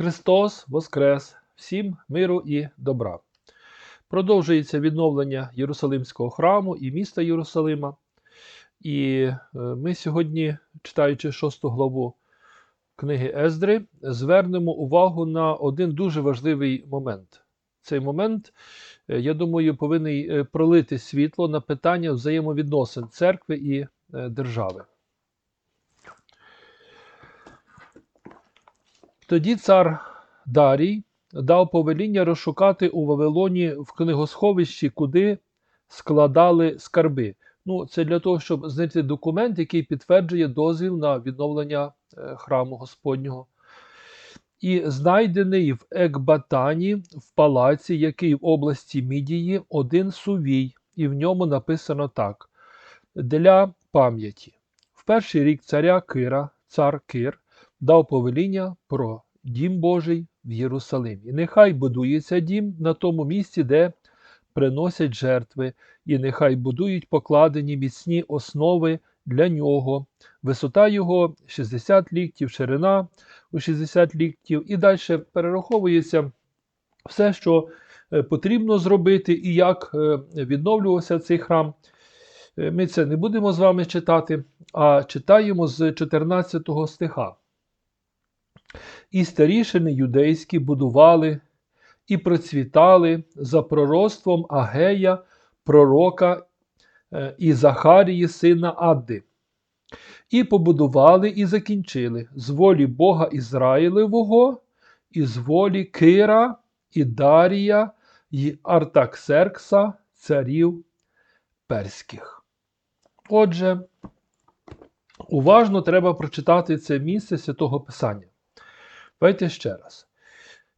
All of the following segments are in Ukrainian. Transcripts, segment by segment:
Христос Воскрес! Всім миру і добра. Продовжується відновлення Єрусалимського храму і міста Єрусалима. І е, ми сьогодні, читаючи шосту главу книги Ездри, звернемо увагу на один дуже важливий момент. Цей момент, е, я думаю, повинен пролити світло на питання взаємовідносин церкви і е, держави. Тоді цар Дарій дав повеління розшукати у Вавилоні в книгосховищі, куди складали скарби. Ну, це для того, щоб знайти документ, який підтверджує дозвіл на відновлення е, храму Господнього. І знайдений в Екбатані, в палаці, який в області Мідії, один сувій, і в ньому написано так: для пам'яті. В перший рік царя Кира, цар Кир, дав повеління про дім Божий в Єрусалимі. Нехай будується дім на тому місці, де приносять жертви, і нехай будують покладені міцні основи для нього. Висота його 60 ліктів, ширина у 60 ліктів, і далі перераховується все, що е, потрібно зробити, і як е, відновлювався цей храм. Е, Ми це не будемо з вами читати, а читаємо з 14 стиха. І старішини юдейські будували і процвітали за пророцтвом Агея, пророка е, і Захарії, сина Адди. І побудували і закінчили з волі Бога Ізраїлевого, і з волі Кира, і Дарія, і Артаксеркса, царів перських. Отже, уважно треба прочитати це місце святого Писання. Давайте ще раз.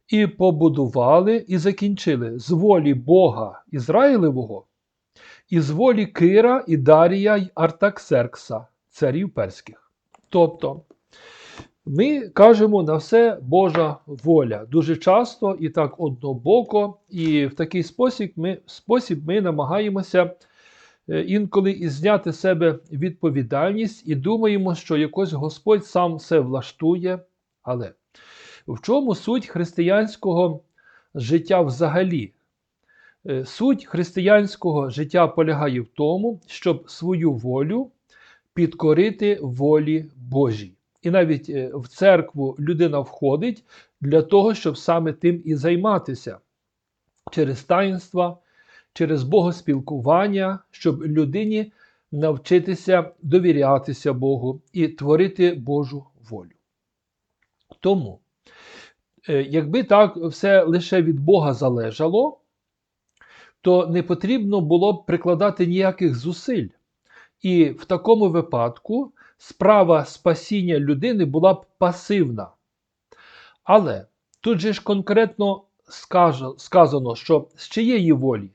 І побудували, і закінчили з волі Бога Ізраїлевого, і з волі Кира, і Дарія, й Артаксеркса, царів перських. Тобто, ми кажемо на все Божа воля. Дуже часто і так однобоко, і в такий спосіб ми, спосіб ми намагаємося е, інколи і зняти з себе відповідальність і думаємо, що якось Господь сам все влаштує. Але в чому суть християнського життя взагалі? Е, Суть християнського життя полягає в тому, щоб свою волю підкорити волі Божій. І навіть е, в церкву людина входить для того, щоб саме тим і займатися через таїнства, через богоспілкування, щоб людині навчитися довірятися Богу і творити Божу волю. Тому, якби так все лише від Бога залежало, то не потрібно було б прикладати ніяких зусиль. І в такому випадку справа спасіння людини була б пасивна. Але тут же ж конкретно сказано, що з чиєї волі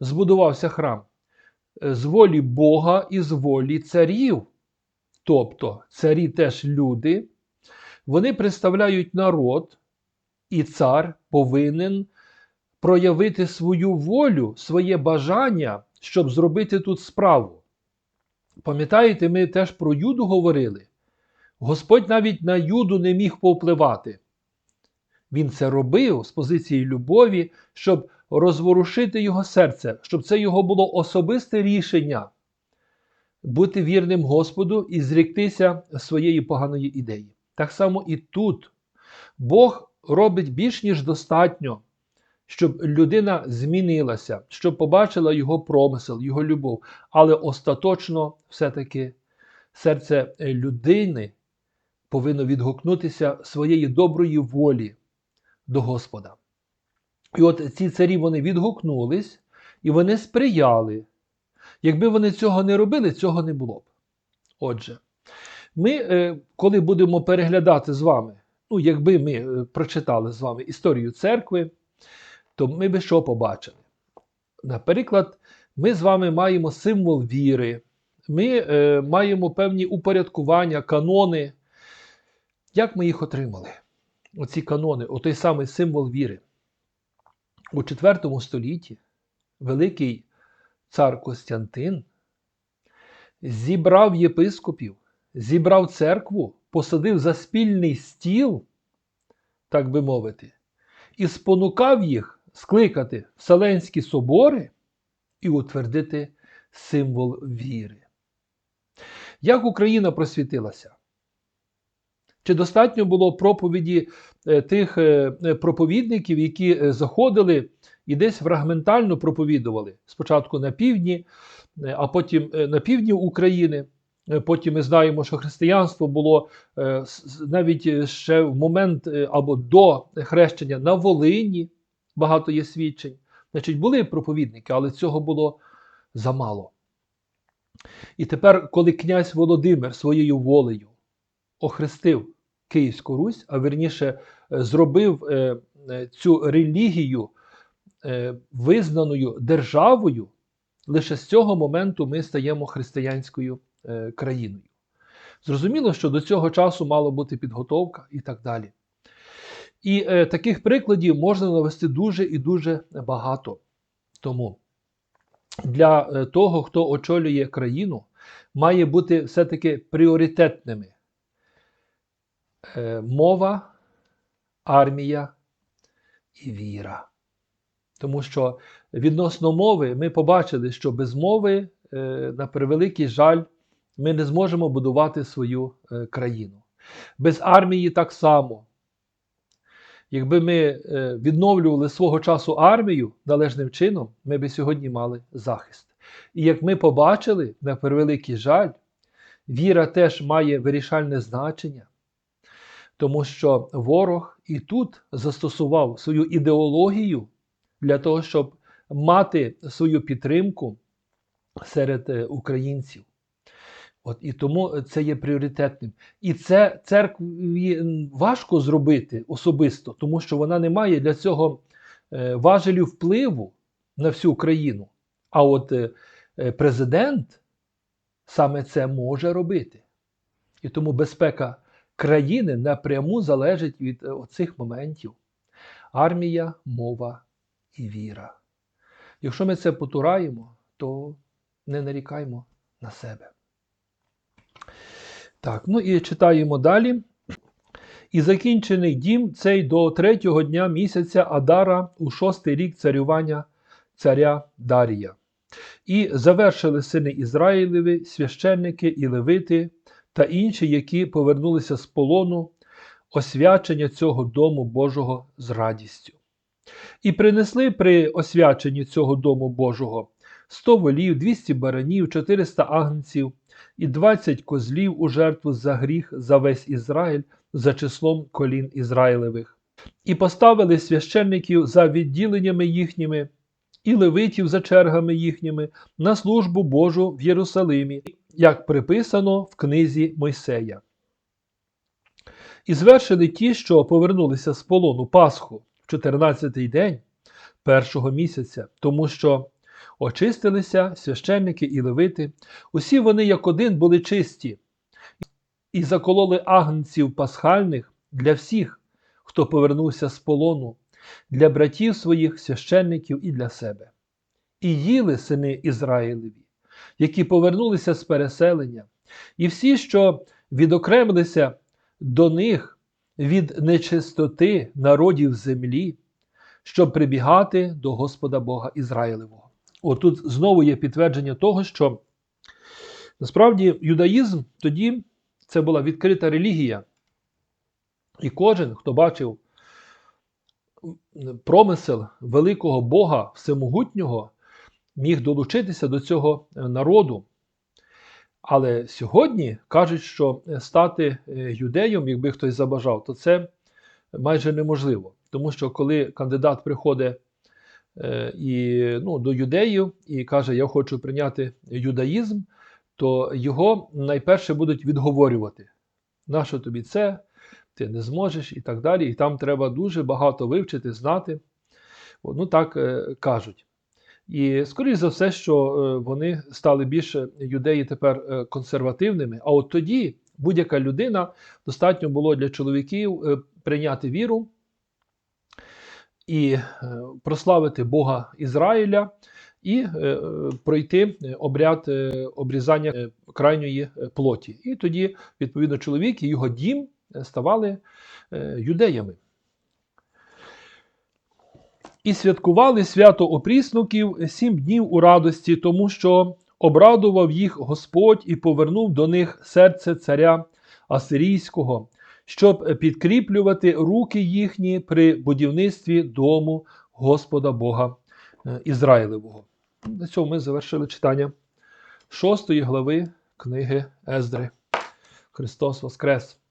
збудувався храм? З волі Бога і з волі царів. Тобто царі теж люди, вони представляють народ, і цар повинен проявити свою волю, своє бажання, щоб зробити тут справу. Пам'ятаєте, ми теж про Юду говорили. Господь навіть на Юду не міг повпливати. Він це робив з позиції любові, щоб розворушити його серце, щоб це його було особисте рішення бути вірним Господу і зріктися своєї поганої ідеї. Так само і тут Бог робить більш ніж достатньо, щоб людина змінилася, щоб побачила його промисел, його любов. Але остаточно все-таки серце людини повинно відгукнутися своєї доброї волі до Господа. І от ці царі вони відгукнулись і вони сприяли. Якби вони цього не робили, цього не було б. Отже, ми, е, коли будемо переглядати з вами, ну, якби ми е, прочитали з вами історію церкви, то ми би що побачили? Наприклад, ми з вами маємо символ віри, ми е, маємо певні упорядкування, канони. Як ми їх отримали? Оці канони, отой самий символ віри. У IV столітті великий цар Костянтин зібрав єпископів, зібрав церкву, посадив за спільний стіл так би мовити, і спонукав їх скликати Вселенські собори і утвердити символ віри. Як Україна просвітилася? Чи достатньо було проповіді е, тих е, е, проповідників, які заходили і десь фрагментально проповідували спочатку на півдні, а потім на півдні України. Е, Потім ми знаємо, що християнство було е, навіть е, ще в момент або до хрещення на Волині. Багато є свідчень. Значить, були проповідники, але цього було замало. І тепер, коли князь Володимир своєю волею охрестив Київську Русь, а верніше зробив цю релігію визнаною державою, лише з цього моменту ми стаємо християнською країною. Зрозуміло, що до цього часу мала бути підготовка і так далі. І е, таких прикладів можна навести дуже і дуже багато. Тому для е, того, хто очолює країну, має бути все-таки пріоритетними е, мова, армія і віра. Тому що відносно мови ми побачили, що без мови, е, на превеликий жаль, ми не зможемо будувати свою е, країну. Без армії так само. Якби ми е, відновлювали свого часу армію належним чином, ми би сьогодні мали захист. І як ми побачили, на превеликий жаль, віра теж має вирішальне значення, тому що ворог і тут застосував свою ідеологію для того, щоб мати свою підтримку серед е, українців. От і тому це є пріоритетним. І це церкві важко зробити особисто, тому що вона не має для цього е, важелів впливу на всю країну. А от е, е, президент саме це може робити. І тому безпека країни напряму залежить від е, оцих моментів: армія, мова і віра. Якщо ми це потураємо, то не нарікаймо на себе. Так, ну і читаємо далі. І закінчений дім цей до третього дня місяця Адара у шостий рік царювання царя Дарія. І завершили сини Ізраїлеві, священники і левити та інші, які повернулися з полону, освячення цього дому Божого з радістю. І принесли при освяченні цього дому Божого 100 волів, 200 баранів, 400 агнців і 20 козлів у жертву за гріх за весь Ізраїль за числом колін Ізраїлевих. І поставили священників за відділеннями їхніми, і левитів за чергами їхніми на службу Божу в Єрусалимі, як приписано в книзі Мойсея. І звершили ті, що повернулися з полону Пасху в 14-й день першого місяця, тому що очистилися священники і левити, усі вони як один були чисті, і закололи агнців пасхальних для всіх, хто повернувся з полону, для братів своїх священників і для себе. І їли сини Ізраїлеві, які повернулися з переселення, і всі, що відокремилися до них від нечистоти народів землі, щоб прибігати до Господа Бога Ізраїлевого. Отут знову є підтвердження того, що насправді юдаїзм тоді це була відкрита релігія. І кожен, хто бачив промисел великого Бога Всемогутнього, міг долучитися до цього народу. Але сьогодні кажуть, що стати е, юдеєм, якби хтось забажав, то це майже неможливо. Тому що коли кандидат приходить і, ну, до юдеїв і каже, я хочу прийняти юдаїзм, то його найперше будуть відговорювати. Нащо тобі це? Ти не зможеш і так далі. І там треба дуже багато вивчити, знати. Ну так е, кажуть. І скоріш за все, що е, вони стали більше юдеї тепер е, консервативними. А от тоді будь-яка людина достатньо було для чоловіків е, прийняти віру і е, прославити Бога Ізраїля і е, е, пройти обряд обрізання крайньої плоті. І тоді, відповідно, чоловік і його дім ставали юдеями. І святкували свято опріснуків сім днів у радості, тому що обрадував їх Господь і повернув до них серце царя Асирійського, щоб підкріплювати руки їхні при будівництві дому Господа Бога е, Ізраїлевого. На цьому ми завершили читання шостої глави книги Ездри. Христос Воскрес!